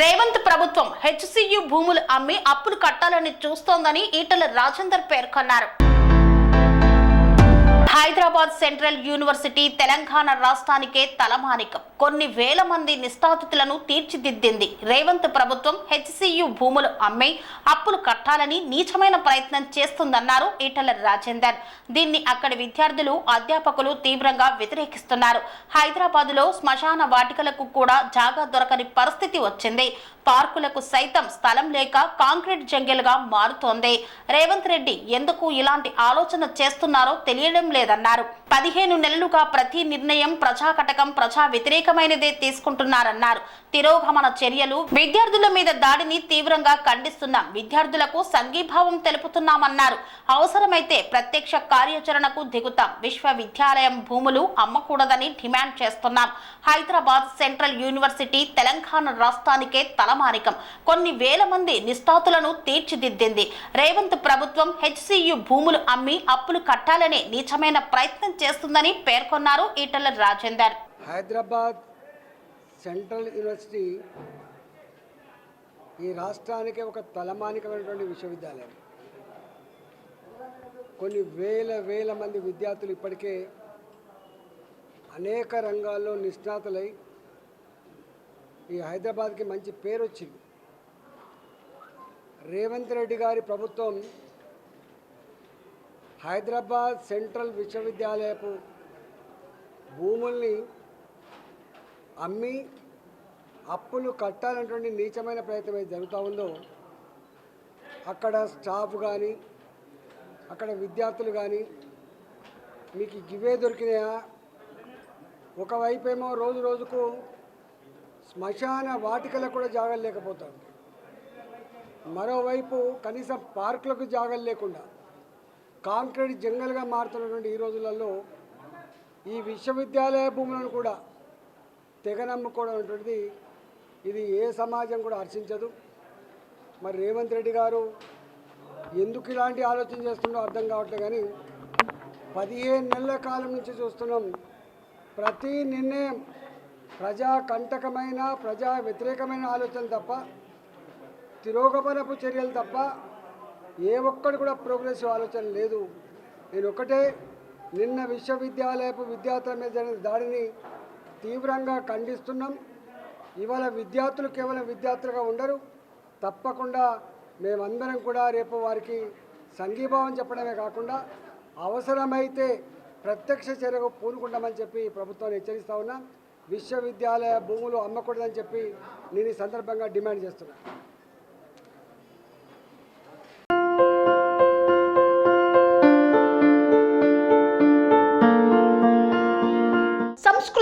రేవంత్ ప్రభుత్వం హెచ్సియు భూములు అమ్మి అప్పులు కట్టాలని చూస్తోందని ఈటల రాజేందర్ పేర్కొన్నారు. హైదరాబాద్ సెంట్రల్ యూనివర్సిటీ తెలంగాణ రాష్ట్రానికే తలమానికం. కొన్ని వేల మంది నిష్ఠాతులను తీర్చిదిద్దింది. రేవంత్ ప్రభుత్వం హెచ్సియు భూములు అమ్మి అప్పులు కట్టాలని నీచమైన ప్రయత్నం చేస్తుందన్నారు ఈటల రాజేందర్. దీన్ని అక్కడి విద్యార్థులు అధ్యాపకులు తీవ్రంగా వ్యతిరేకిస్తున్నారు. హైదరాబాద్లో శ్మశాన వాటికలకు కూడా జాగా దొరకని పరిస్థితి వచ్చింది. పార్కులకు సైతం స్థలం లేక కాంక్రీట్ జంగెలుగా మారుతోంది. రేవంత్ రెడ్డి ఎందుకు ఇలాంటి ఆలోచన చేస్తున్నారో తెలియడం లేదు. లేదన్నారు పదిహేను నెలలుగా ప్రతి నిర్ణయం ప్రజాకటకం ప్రజా వ్యతిరేకమైనదే తీసుకుంటున్నారన్నారు. తిరోగమన చర్యలు విద్యార్థుల మీద దాడిని తీవ్రంగా ఖండిస్తున్నాం. విద్యార్థులకు సంఘీభావం తెలుపుతున్నామన్నారు. అవసరమైతే ప్రత్యక్ష కార్యాచరణకు దిగుతాం. విశ్వవిద్యాలయం భూములు అమ్మకూడదని డిమాండ్ చేస్తున్నాం. హైదరాబాద్ సెంట్రల్ యూనివర్సిటీ తెలంగాణ రాష్ట్రానికే తలమానికం. కొన్ని వేల మంది నిస్తాతులను తీర్చిదిద్దింది. రేవంత్ ప్రభుత్వం హెచ్సియు భూములు అమ్మి అప్పులు కట్టాలనే నీచమైన ప్రయత్నం చేస్తుందని పేర్కొన్నారు ఈటల రాజేందర్. హైదరాబాద్ సెంట్రల్ యూనివర్సిటీ ఈ రాష్ట్రానికి ఒక తలమానికమైనటువంటి విశ్వవిద్యాలయం. కొన్ని వేల వేల మంది విద్యార్థులు ఇప్పటికే అనేక రంగాల్లో నిష్ణాతులై ఈ హైదరాబాద్కి మంచి పేరు వచ్చింది రేవంత్ రెడ్డి గారి ప్రభుత్వం హైదరాబాద్ సెంట్రల్ విశ్వవిద్యాలయపు భూముల్ని అమ్మి అప్పులు కట్టాలన్నటువంటి నీచమైన ప్రయత్నం ఏది జరుగుతూ ఉందో అక్కడ స్టాఫ్ కానీ అక్కడ విద్యార్థులు కానీ మీకు గివే దొరికినాయా? ఒకవైపు ఏమో రోజు రోజుకు శ్మశాన వాటికలకు కూడా జాగాలు లేకపోతాం మరోవైపు కనీసం పార్కులకు జాగాలు లేకుండా కాంక్రీట్ జంగల్గా మారుతున్నటువంటి ఈ రోజులలో ఈ విశ్వవిద్యాలయ భూములను కూడా తెగనమ్ముకోవడం అటువంటిది ఇది ఏ సమాజం కూడా హర్షించదు. మరి రేవంత్ రెడ్డి గారు ఎందుకు ఇలాంటి ఆలోచన చేస్తుండో అర్థం కావట్లేదు కానీ పదిహేను నెలల కాలం నుంచి చూస్తున్నాం. ప్రతి నిర్ణయం ప్రజా కంటకమైన ప్రజా వ్యతిరేకమైన ఆలోచన తప్ప తిరోగమనపు చర్యలు తప్ప ఏ ఒక్కడు కూడా ప్రోగ్రెసివ్ ఆలోచన లేదు. నేను ఒకటే నిన్న విశ్వవిద్యాలయపు విద్యార్థుల మీద జరిగిన దాడిని తీవ్రంగా ఖండిస్తున్నాం. ఇవాళ విద్యార్థులు కేవలం విద్యార్థులుగా ఉండరు. తప్పకుండా మేమందరం కూడా రేపు వారికి సంఘీభావం చెప్పడమే కాకుండా అవసరమైతే ప్రత్యక్ష చర్యకు పూనుకుంటామని చెప్పి ప్రభుత్వాన్ని హెచ్చరిస్తా ఉన్నా. విశ్వవిద్యాలయ భూములు అమ్మకూడదని చెప్పి నేను ఈ సందర్భంగా డిమాండ్ చేస్తున్నాను